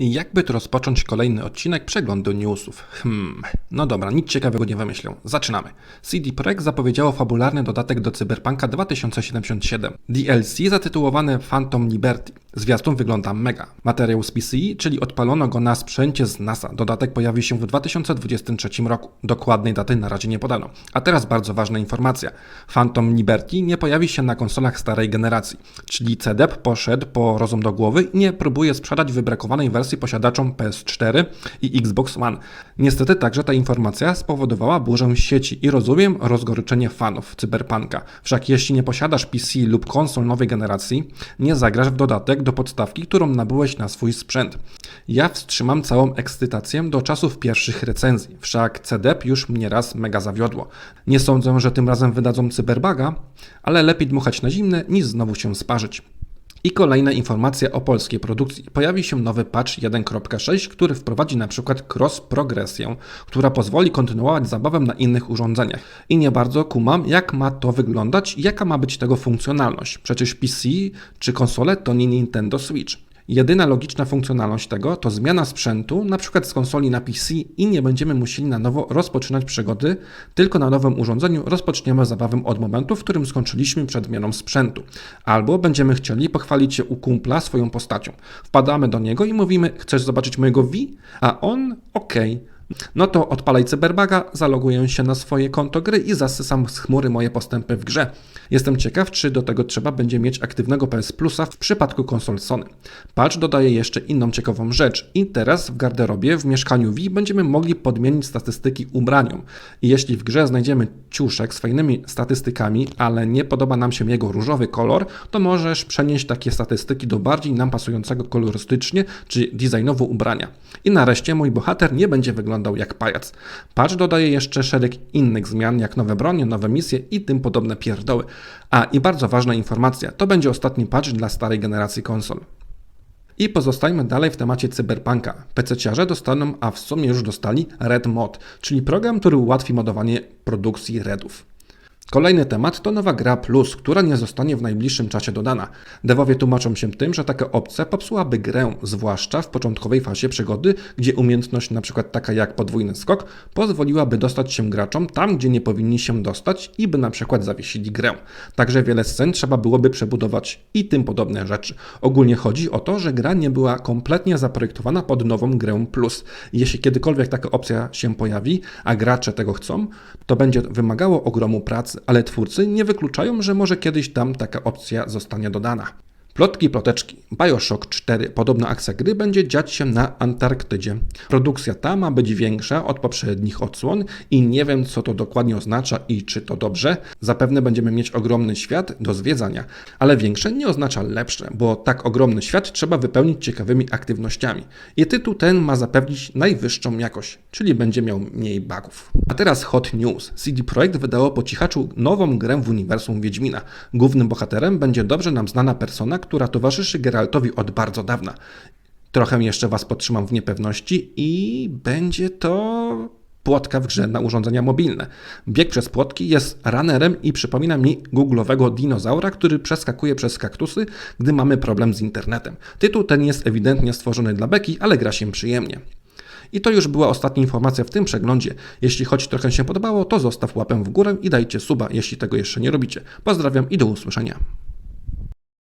Jakby tu rozpocząć kolejny odcinek przeglądu newsów? Hmm, no dobra, nic ciekawego nie wymyślę. Zaczynamy. CD Projekt zapowiedziało fabularny dodatek do Cyberpunka 2077. DLC zatytułowane Phantom Liberty. Zwiastun wygląda mega. Materiał z PCI, czyli odpalono go na sprzęcie z NASA. Dodatek pojawi się w 2023 roku. Dokładnej daty na razie nie podano. A teraz bardzo ważna informacja. Phantom Liberty nie pojawi się na konsolach starej generacji, czyli CDEP poszedł po rozum do głowy i nie próbuje sprzedać wybrakowanej wersji posiadaczom PS4 i Xbox One. Niestety także ta informacja spowodowała burzę sieci i rozumiem rozgoryczenie fanów Cyberpunka. Wszak jeśli nie posiadasz PC lub konsol nowej generacji, nie zagrasz w dodatek do podstawki, którą nabyłeś na swój sprzęt. Ja wstrzymam całą ekscytację do czasów pierwszych recenzji, wszak CDEP już mnie raz mega zawiodło. Nie sądzę, że tym razem wydadzą cyberbaga, ale lepiej dmuchać na zimne niż znowu się sparzyć. I kolejna informacja o polskiej produkcji. Pojawi się nowy patch 1.6, który wprowadzi na przykład cross-progresję, która pozwoli kontynuować zabawę na innych urządzeniach. I nie bardzo kumam, jak ma to wyglądać i jaka ma być tego funkcjonalność. Przecież PC czy konsole to nie Nintendo Switch. Jedyna logiczna funkcjonalność tego to zmiana sprzętu, przykład z konsoli na PC i nie będziemy musieli na nowo rozpoczynać przygody, tylko na nowym urządzeniu rozpoczniemy zabawę od momentu, w którym skończyliśmy przed zmianą sprzętu. Albo będziemy chcieli pochwalić się u kumpla swoją postacią. Wpadamy do niego i mówimy, chcesz zobaczyć mojego V? A on, okej. No to odpalaj cyberbaga, zaloguję się na swoje konto gry i zasysam z chmury moje postępy w grze. Jestem ciekaw, czy do tego trzeba będzie mieć aktywnego PS Plusa w przypadku konsol Sony. Patch dodaje jeszcze inną ciekawą rzecz. I teraz w garderobie w mieszkaniu Wii będziemy mogli podmienić statystyki ubraniom. I jeśli w grze znajdziemy ciuszek z fajnymi statystykami, ale nie podoba nam się jego różowy kolor, to możesz przenieść takie statystyki do bardziej nam pasującego kolorystycznie czy designowo ubrania. I nareszcie mój bohater nie będzie wyglądał jak pajac. Patch dodaje jeszcze szereg innych zmian, jak nowe bronie, nowe misje i tym podobne pierdoły. A i bardzo ważna informacja, to będzie ostatni patch dla starej generacji konsol. I pozostajmy dalej w temacie cyberpunka. PC-ciarze dostaną, a w sumie już dostali Red Mod, czyli program, który ułatwi modowanie produkcji Redów. Kolejny temat to nowa gra Plus, która nie zostanie w najbliższym czasie dodana. Devowie tłumaczą się tym, że taka opcja popsułaby grę, zwłaszcza w początkowej fazie przygody, gdzie umiejętność np. taka jak podwójny skok pozwoliłaby dostać się graczom tam, gdzie nie powinni się dostać i by np. zawiesili grę. Także wiele scen trzeba byłoby przebudować i tym podobne rzeczy. Ogólnie chodzi o to, że gra nie była kompletnie zaprojektowana pod nową grę Plus. Jeśli kiedykolwiek taka opcja się pojawi, a gracze tego chcą, to będzie wymagało ogromu pracy ale twórcy nie wykluczają, że może kiedyś tam taka opcja zostanie dodana. Plotki, ploteczki. Bioshock 4. Podobna akcja gry będzie dziać się na Antarktydzie. Produkcja ta ma być większa od poprzednich odsłon i nie wiem, co to dokładnie oznacza i czy to dobrze. Zapewne będziemy mieć ogromny świat do zwiedzania, ale większe nie oznacza lepsze, bo tak ogromny świat trzeba wypełnić ciekawymi aktywnościami. I tytuł ten ma zapewnić najwyższą jakość, czyli będzie miał mniej bugów. A teraz hot news. CD Projekt wydało po cichaczu nową grę w uniwersum Wiedźmina. Głównym bohaterem będzie dobrze nam znana persona, która towarzyszy Geraltowi od bardzo dawna. Trochę jeszcze Was podtrzymam w niepewności i będzie to płotka w grze na urządzenia mobilne. Bieg przez płotki jest runnerem i przypomina mi googlowego dinozaura, który przeskakuje przez kaktusy, gdy mamy problem z internetem. Tytuł ten jest ewidentnie stworzony dla beki, ale gra się przyjemnie. I to już była ostatnia informacja w tym przeglądzie. Jeśli choć trochę się podobało, to zostaw łapę w górę i dajcie suba, jeśli tego jeszcze nie robicie. Pozdrawiam i do usłyszenia.